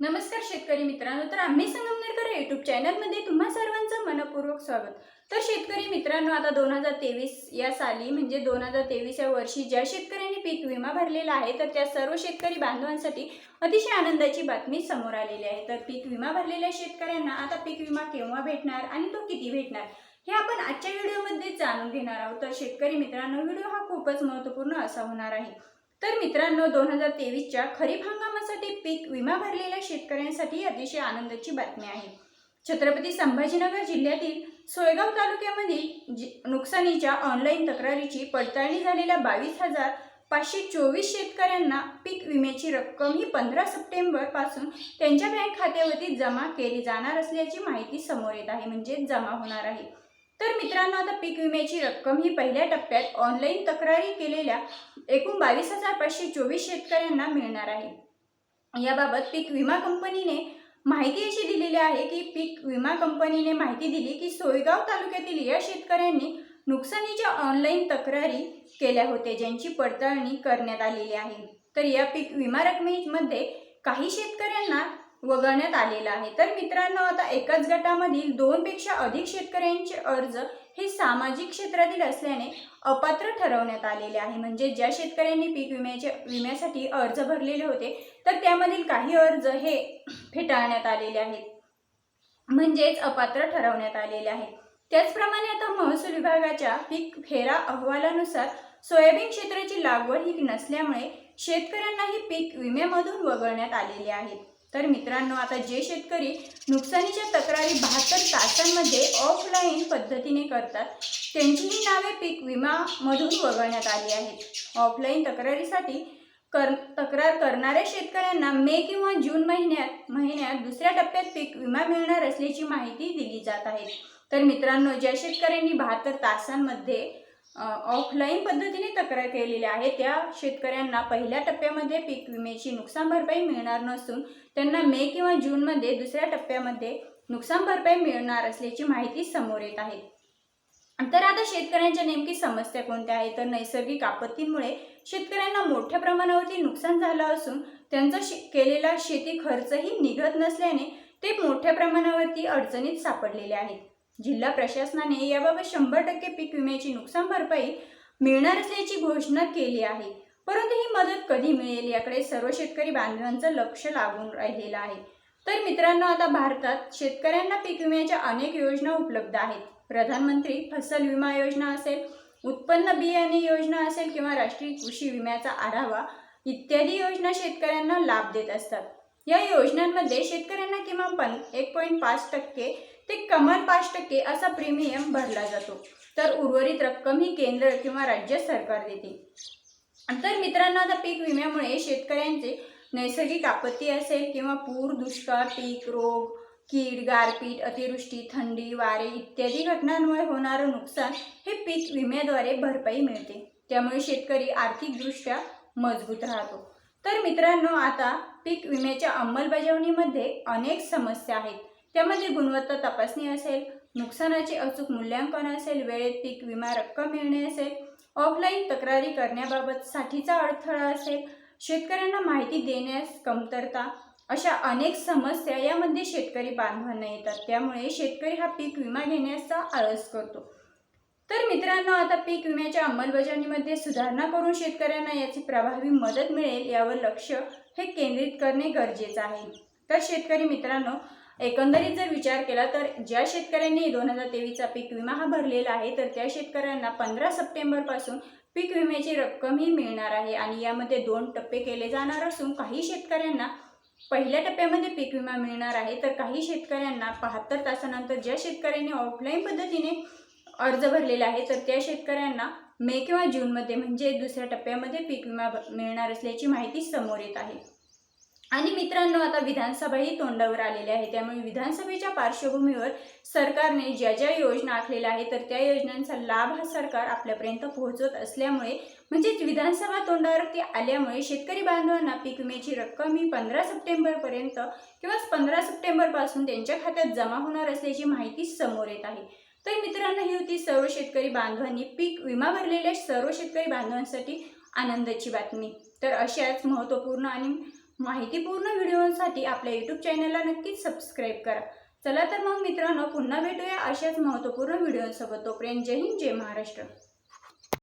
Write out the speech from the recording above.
नमस्कार शेतकरी मित्रांनो तर आम्ही संगमनेरकर युट्यूब चॅनलमध्ये तुम्हा सर्वांचं मनपूर्वक स्वागत. तर शेतकरी मित्रांनो आता दोन हजार तेवीस या साली म्हणजे दोन हजार तेवीस या वर्षी ज्या शेतकऱ्यांनी पीक विमा भरलेला आहे तर त्या सर्व शेतकरी बांधवांसाठी अतिशय आनंदाची बातमी समोर आलेली आहे. तर पीक विमा भरलेल्या शेतकऱ्यांना आता पीक विमा केव्हा भेटणार आणि तो किती भेटणार हे आपण आजच्या व्हिडिओमध्ये जाणून घेणार आहोत. तर शेतकरी मित्रांनो व्हिडिओ हा खूपच महत्त्वपूर्ण असा होणार आहे. तर मित्रांनो दोन हजार तेवीसच्या खरीप हंगामासाठी पीक विमा भरलेल्या शेतकऱ्यांसाठी अतिशय आनंदाची बातमी आहे. छत्रपती संभाजीनगर जिल्ह्यातील सोयगाव तालुक्यामधील जि नुकसानीच्या ऑनलाईन तक्रारीची पडताळणी झालेल्या बावीस हजार पाचशे चोवीस शेतकऱ्यांना पीक विम्याची रक्कम ही पंधरा सप्टेंबरपासून त्यांच्या बँक खात्यावरती जमा केली जाणार असल्याची माहिती समोर येत आहे. म्हणजे जमा होणार आहे. तर मित्रांनो आता पीक विम्याची रक्कम ही पहिल्या टप्प्यात ऑनलाईन तक्रारी केलेल्या एकूण बावीस हजार पाचशे चोवीस शेतकऱ्यांना मिळणार आहे. याबाबत पीक विमा कंपनीने माहिती अशी दिलेली आहे की पीक विमा कंपनीने माहिती दिली की सोयगाव तालुक्यातील या शेतकऱ्यांनी नुकसानीच्या ऑनलाईन तक्रारी केल्या होत्या ज्यांची पडताळणी करण्यात आलेली आहे. तर या पीक विमा रकमेमध्ये काही शेतकऱ्यांना वगळण्यात आलेलं आहे. तर मित्रांनो आता एकाच गटामधील दोनपेक्षा अधिक शेतकऱ्यांचे अर्ज हे सामाजिक क्षेत्रातील असल्याने अपात्र ठरवण्यात आलेले आहे. म्हणजे ज्या शेतकऱ्यांनी पीक विम्याच्या विम्यासाठी अर्ज भरलेले होते तर त्यामधील काही अर्ज हे फेटाळण्यात आलेले आहेत. म्हणजेच अपात्र ठरवण्यात आलेले आहेत त्याचप्रमाणे आता महसूल विभागाच्या पीक फेरा अहवालानुसार सोयाबीन क्षेत्राची लागवड ही नसल्यामुळे शेतकऱ्यांनाही पीक विम्यामधून वगळण्यात आलेले आहेत तर मित्रांनो आता जे शेतकरी नुकसानीच्या तक्रारी बहात्तर तासांमध्ये ऑफलाईन पद्धतीने करतात त्यांचीही नावे पीक विमामधून वगळण्यात आली आहेत. ऑफलाईन तक्रारीसाठी कर तक्रार करणाऱ्या शेतकऱ्यांना मे किंवा जून महिन्यात महिन्यात दुसऱ्या टप्प्यात पीक विमा मिळणार असल्याची माहिती दिली जात आहे. तर मित्रांनो ज्या शेतकऱ्यांनी बहात्तर तासांमध्ये ऑफलाईन पद्धतीने तक्रार केलेल्या आहे त्या शेतकऱ्यांना पहिल्या टप्प्यामध्ये पीक विम्याची नुकसान भरपाई मिळणार नसून त्यांना मे किंवा जूनमध्ये दुसऱ्या टप्प्यामध्ये नुकसान भरपाई मिळणार असल्याची माहिती समोर येत आहे. तर आता शेतकऱ्यांच्या नेमकी समस्या कोणत्या आहेत? तर नैसर्गिक आपत्तींमुळे शेतकऱ्यांना मोठ्या प्रमाणावरती नुकसान झालं असून त्यांचा शे केलेला शेती खर्चही निघत नसल्याने ते मोठ्या प्रमाणावरती अडचणीत सापडलेले आहेत. जिल्हा प्रशासनाने याबाबत शंभर टक्के पीक विम्याची नुकसान भरपाई मिळणार असल्याची घोषणा केली आहे. परंतु ही मदत कधी मिळेल याकडे सर्व शेतकरी बांधवांचं लक्ष लागून राहिलेलं आहे. तर मित्रांनो आता भारतात शेतकऱ्यांना पीक विम्याच्या अनेक योजना उपलब्ध आहेत. प्रधानमंत्री फसल विमा योजना असेल उत्पन्न बियाणे योजना असेल किंवा राष्ट्रीय कृषी विम्याचा आढावा इत्यादी योजना शेतकऱ्यांना लाभ देत असतात. या योजनांमध्ये शेतकऱ्यांना किमान पण एक पॉईंट पाच टक्के ते कमाल पाच टक्के असा प्रीमियम भरला जातो. तर उर्वरित रक्कम ही केंद्र किंवा राज्य सरकार देते. तर मित्रांनो आता पीक विम्यामुळे शेतकऱ्यांचे नैसर्गिक आपत्ती असेल किंवा पूर दुष्काळ पीक रोग कीड गारपीट अतिवृष्टी थंडी वारे इत्यादी घटनांमुळे होणारं नुकसान हे पीक विम्याद्वारे भरपाई मिळते. त्यामुळे शेतकरी आर्थिकदृष्ट्या मजबूत राहतो. तर मित्रांनो आता पीक विम्याच्या अंमलबजावणीमध्ये अनेक समस्या आहेत. त्यामध्ये गुणवत्ता तपासणी असेल नुकसानाचे अचूक मूल्यांकन असेल वेळेत पीक विमा रक्कम मिळणे असेल ऑफलाईन तक्रारी करण्याबाबत साठीचा अडथळा असेल शेतकऱ्यांना माहिती देण्यास कमतरता अशा अनेक समस्या यामध्ये शेतकरी बांधवांना येतात. त्यामुळे शेतकरी हा पीक विमा घेण्याचा आळस करतो. तर मित्रांनो आता पीक विम्याच्या अंमलबजावणीमध्ये सुधारणा करून शेतकऱ्यांना याची प्रभावी मदत मिळेल यावर लक्ष हे केंद्रित करणे गरजेचं आहे. तर शेतकरी मित्रांनो एकंदरीत जर विचार केला तर ज्या शेतकऱ्यांनी दोन हजार तेवीसचा पीक विमा हा भरलेला आहे तर त्या शेतकऱ्यांना पंधरा सप्टेंबरपासून पीक विम्याची रक्कम ही मिळणार आहे. आणि यामध्ये दोन टप्पे केले जाणार असून काही शेतकऱ्यांना पहिल्या टप्प्यामध्ये पीक विमा मिळणार आहे तर काही शेतकऱ्यांना बहात्तर तासानंतर ज्या शेतकऱ्यांनी ऑफलाईन पद्धतीने अर्ज भरलेला आहे तर त्या शेतकऱ्यांना मे किंवा जूनमध्ये म्हणजे दुसऱ्या टप्प्यामध्ये पीक विमा मिळणार असल्याची माहिती समोर येत आहे. आणि मित्रांनो आता विधानसभाही तोंडावर आलेली आहे. त्यामुळे विधानसभेच्या पार्श्वभूमीवर सरकारने ज्या ज्या योजना आखलेल्या आहेत तर त्या योजनांचा लाभ हा सरकार आपल्यापर्यंत पोहोचवत असल्यामुळे म्हणजेच विधानसभा तोंडावरती आल्यामुळे शेतकरी बांधवांना पीक विम्याची रक्कम ही पंधरा सप्टेंबरपर्यंत किंवा पंधरा सप्टेंबरपासून त्यांच्या खात्यात जमा होणार असल्याची माहिती समोर येत आहे. तर मित्रांनो ही होती सर्व शेतकरी बांधवांनी पीक विमा भरलेल्या सर्व शेतकरी बांधवांसाठी आनंदाची बातमी. तर अशाच महत्त्वपूर्ण आणि माहितीपूर्ण व्हिडिओसाठी आपल्या यूट्यूब चॅनलला नक्कीच सबस्क्राईब करा. चला तर मग मित्रांनो पुन्हा भेटूया अशाच महत्त्वपूर्ण व्हिडिओसोबत. तोपर्यंत जय हिंद जय महाराष्ट्र.